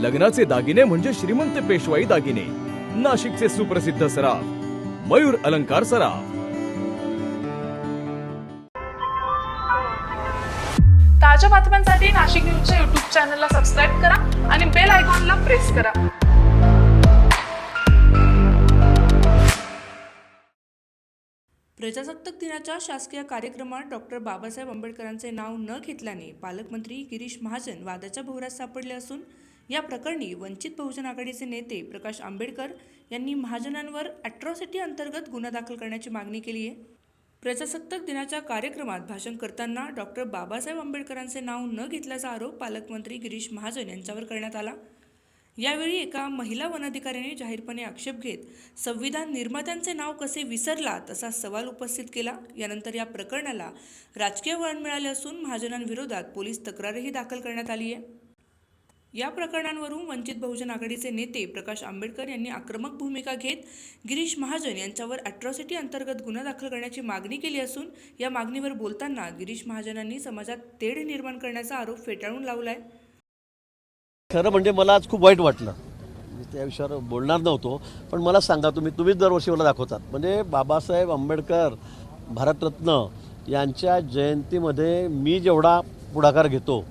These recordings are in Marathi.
लग्नाचे दागिने म्हणजे श्रीमंत पेशवाई दागिने. नाशिकचे सुप्रसिद्ध सराफ मयूर अलंकार सराफ. ताज्या बातम्यांसाठी नाशिक न्यूजच्या युट्यूब चॅनलला सबस्क्राईब करा आणि बेल आयकॉनला प्रेस करा. प्रजासत्ताक दिनाच्या शासकीय कार्यक्रमात डॉक्टर बाबासाहेब आंबेडकरांचे नाव न घेतल्याने पालकमंत्री गिरीश महाजन वादाच्या भोवऱ्यात सापडले असून या प्रकरणी वंचित बहुजन आघाडीचे नेते प्रकाश आंबेडकर यांनी महाजनांवर अॅट्रॉसिटी अंतर्गत गुन्हा दाखल करण्याची मागणी केली आहे. प्रजासत्ताक दिनाच्या कार्यक्रमात भाषण करताना डॉक्टर बाबासाहेब आंबेडकरांचे नाव न घेतल्याचा आरोप पालकमंत्री गिरीश महाजन यांच्यावर करण्यात आला. यावेळी एका महिला वनाधिकाऱ्याने जाहीरपणे आक्षेप घेत संविधान निर्मात्यांचे नाव कसे विसरलात असा सवाल उपस्थित केला. यानंतर या प्रकरणाला राजकीय वळण मिळाले असून महाजनांविरोधात पोलीस तक्रारही दाखल करण्यात आली आहे. या प्रकरणांवरून वंचित बहुजन आघाडीचे नेते प्रकाश आंबेडकर यांनी आक्रमक भूमिका घेत गिरीश महाजन यांच्यावर अॅट्रॉसिटी अंतर्गत गुन्हा दाखल करण्याची मागणी केली असून या मागणीवर बोलताना गिरीश महाजनांनी समाजात तेढ निर्माण करण्याचा आरोप फेटाळून लावलाय. खरं म्हणजे मला आज खूप वाईट वाटलं. मी त्या विषयावर बोलणार नव्हतो पण मला सांगा तुम्ही तुम्हीच दरवर्षी मला दाखवतात. म्हणजे बाबासाहेब आंबेडकर भारतरत्न यांच्या जयंतीमध्ये मी जेवढा पुढाकार घेतो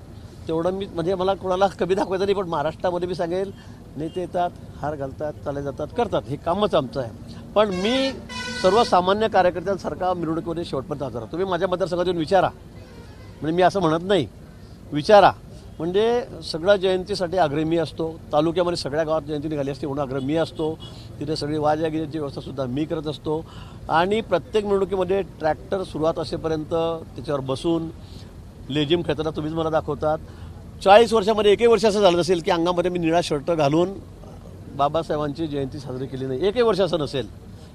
तेवढं मी म्हणजे मला कोणाला कमी दाखवायचं नाही पण महाराष्ट्रामध्ये मी सांगेल नेते येतात हार घालतात चाले जातात करतात. हे कामच आमचं आहे. पण मी सर्वसामान्य कार्यकर्त्यांसारखा मिरवणुकीमध्ये शेवटपर्यंत हजर तुम्ही माझ्या मतदारसंघात येऊन विचारा. म्हणजे मी असं म्हणत नाही. विचारा. म्हणजे सगळ्या जयंतीसाठी आग्रही मी असतो. तालुक्यामध्ये सगळ्या गावात जयंती निघाली असते म्हणून आग्रह मी असतो. तिथे सगळी वाजागिरीची व्यवस्थासुद्धा मी करत असतो. आणि प्रत्येक मिरवणुकीमध्ये ट्रॅक्टर सुरुवात असेपर्यंत त्याच्यावर बसून लेझिम खेळताना तुम्हीच मला दाखवतात. चाळीस वर्षामध्ये एकही वर्ष असं झालं नसेल की अंगामध्ये मी निळा शर्ट घालून बाबासाहेबांची जयंती साजरी केली नाही. एकही वर्ष असं नसेल.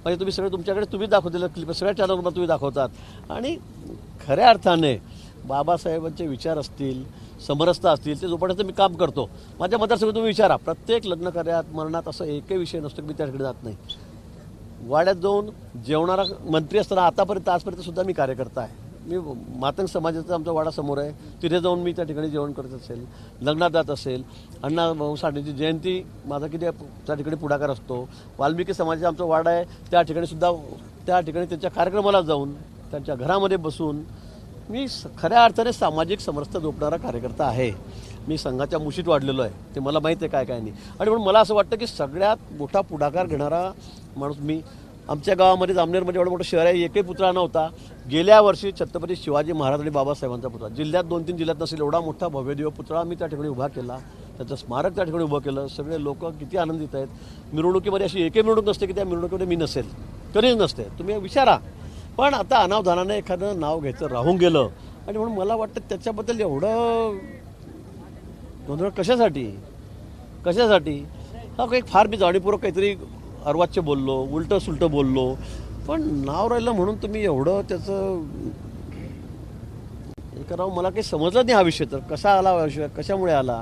म्हणजे तुम्ही सगळे तुमच्याकडे तुम्ही दाखवलेलं क्लिप सगळ्या चॅनलवर तुम्ही दाखवतात. आणि खऱ्या अर्थाने बाबासाहेबांचे विचार असतील समरसता असतील ते जोपर्यंत मी काम करतो. माझ्या मतदारसंघात तुम्ही विचारा. प्रत्येक लग्न कार्यात मरणात असं एकही विषय नसतो की मी त्याकडे जात नाही. वाड्यात जाऊन जेवणारा मंत्री असताना आतापर्यंत आजपर्यंत सुद्धा मी कार्यकर्ता आहे. मी मातंग समाजाचा आमचा वाडा समोर आहे. तिथे जाऊन मी त्या ठिकाणी जेवण करत असेल लग्नात जात असेल अण्णा भाऊ साठेची जयंती माझा किती त्या ठिकाणी पुढाकार असतो. वाल्मिकी समाजाचा आमचा वाडा आहे. त्या ठिकाणी सुद्धा त्या ठिकाणी त्यांच्या कार्यक्रमाला जाऊन त्यांच्या घरामध्ये बसून मी स- खऱ्या अर्थाने सामाजिक समरसता जोपणारा कार्यकर्ता आहे. मी संघाच्या मुशीत वाढलेलो आहे. ते मला माहीत आहे काय काय नाही. आणि म्हणून मला असं वाटतं की सगळ्यात मोठा पुढाकार घेणारा माणूस मी आमच्या गावामध्ये जामनेरमध्ये एवढं मोठं शहर आहे. एकही पुतळा नव्हता. गेल्या वर्षी छत्रपती शिवाजी महाराज आणि बाबासाहेबांचा पुतळा. जिल्ह्यात दोन तीन जिल्ह्यात नसेल एवढा मोठा भव्यदेव पुतळा मी त्या ठिकाणी उभा केला. त्याचं स्मारक त्या ठिकाणी उभं केलं. सगळे लोक किती आनंदित आहेत. मिरवणुकीमध्ये अशी एकही मिरवणूक नसते की त्या मिरवणुकीमध्ये मी नसेल. कधीच नसते. तुम्ही विचारा. पण आता अनावधानाने एखादं नाव घ्यायचं राहून गेलं. आणि म्हणून मला वाटतं त्याच्याबद्दल एवढं गोंधळ कशासाठी? कशासाठी? हा एक फार मी जाणीवपूर्वक काहीतरी अर्वाच्य बोललो उलटं सुलटं बोललो. पण नाव राहिलं म्हणून तुम्ही एवढं त्याचं हे करावं मला काही समजलं नाही हा विषय तर. कसा आला विषय? कशामुळे आला?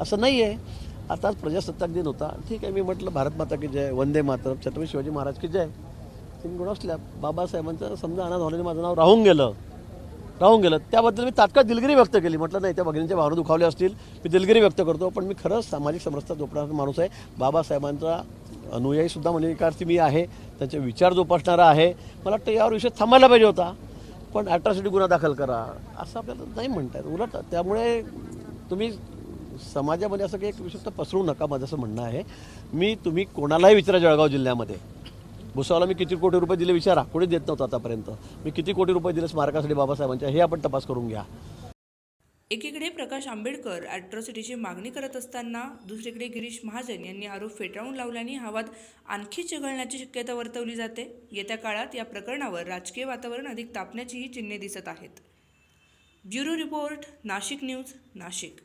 असं नाही आहे आता आज प्रजासत्ताक दिन होता. ठीक आहे मी म्हटलं भारत माता की जय वंदे मातरम छत्रपती शिवाजी महाराज की जय. तीन गुण असल्या बाबासाहेबांचं समजा अनाथ होण्याने माझं नाव राहून गेलं. राहून गेलं. त्याबद्दल मी तात्काळ दिलगिरी व्यक्त केली. म्हटलं नाही त्या भगिनींच्या भावना दुखावल्या असतील. मी दिलगिरी व्यक्त करतो. पण मी खरंच सामाजिक समरसता जोपणारा माणूस आहे. बाबासाहेबांचा अनुयायीसुद्धा म्हणजे एका मी आहे. त्यांचे विचार जोपासणारा आहे. मला वाटतं यावर विषय थांबायला पाहिजे होता. पण ॲट्रॉसिटी गुन्हा दाखल करा. असं आपल्याला नाही म्हणतात उलट त्यामुळे तुम्ही समाजामध्ये असं काही एक विशिष्ट पसरू नका माझं असं म्हणणं आहे. मी तुम्ही कोणालाही विचारा जळगाव जिल्ह्यामध्ये. भुसावळला मी किती कोटी रुपये दिले विचारा. कोणी देत नव्हतं आतापर्यंत. मी किती कोटी रुपये दिले स्मारकासाठी बाबासाहेबांच्या? हे आपण तपास करून घ्या. एकीकडे प्रकाश आंबेडकर अॅट्रॉसिटीची मागणी करत असताना दुसरीकडे गिरीश महाजन यांनी आरोप फेटाळून लावल्याने हा वाद आणखी चिघळण्याची शक्यता वर्तवली जाते. येत्या काळात या प्रकरणावर राजकीय वातावरण अधिक तापण्याचीही चिन्हे दिसत आहेत. Bureau report Nashik news Nashik.